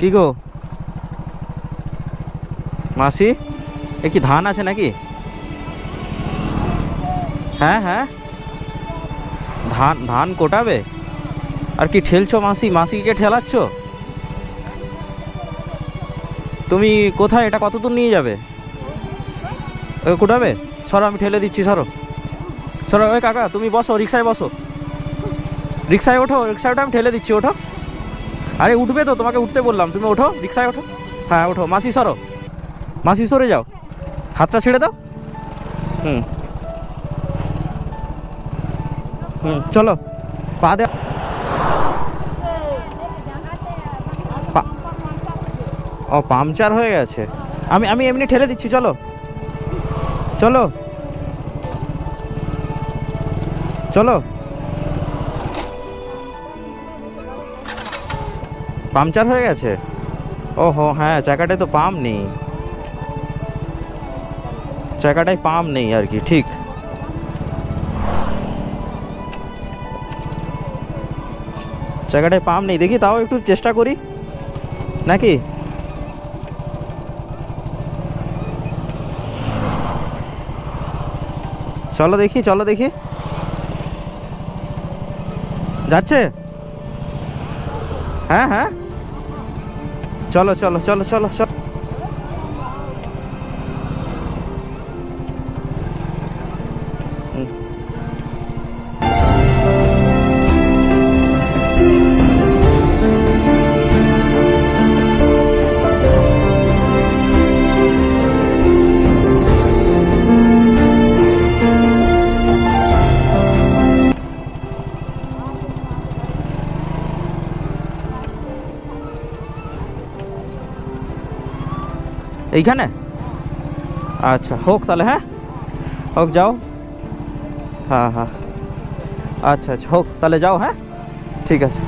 কি গো? মাসি? এ কি ধান আছে নাকি? হ্যাঁ হ্যাঁ। ধান ধান কোটাবে? আর কি ঠেলছো মাসি? মাসিকে ঠেলাচ্ছ? তুমি কোথায়? এটা কত দূর নিয়ে যাবে? এ, কোটাবে? সরো আমি ঠেলে দিচ্ছি সরো। সরো ওই কাকা তুমি বসো রিক্সায় বসো। রিক্সায় ওঠো রিক্সায় ওঠো আমি ঠেলে দিচ্ছি ওঠো। আরে উঠবে তো, তোমাকে উঠতে বললাম। তুমি ওঠো, রিক্সায় ওঠো। হ্যাঁ ওঠো। মাসি, সরো। মাসি, সরে যাও। হাতটা ছেড়ে দাও। হুম। হুম, চলো। পা দে। ও পাংচার হয়ে গেছে। আমি আমি এমনি ঠেলে দিচ্ছি, চলো। চলো। চলো। পাংচার হয়ে গেছে? ওহো হ্যাঁ চাকাটায় তো পাম্প নেই। চাকাটায় পাম্প নেই আর কি, ঠিক। চাকাটায় পাম্প নেই, দেখি তাও একটু চেষ্টা করি। নাকি? চলো দেখি চলো দেখি। যাচ্ছে? হ্যাঁ হ্যাঁ। চলো চলো চলো চলো চলো এইখানে? আচ্ছা হোক তাহলে হ্যাঁ? হোক, যাও। হ্যাঁ হ্যাঁ আচ্ছা আচ্ছা হোক, তাহলে যাও হ্যাঁ? ঠিক আছে।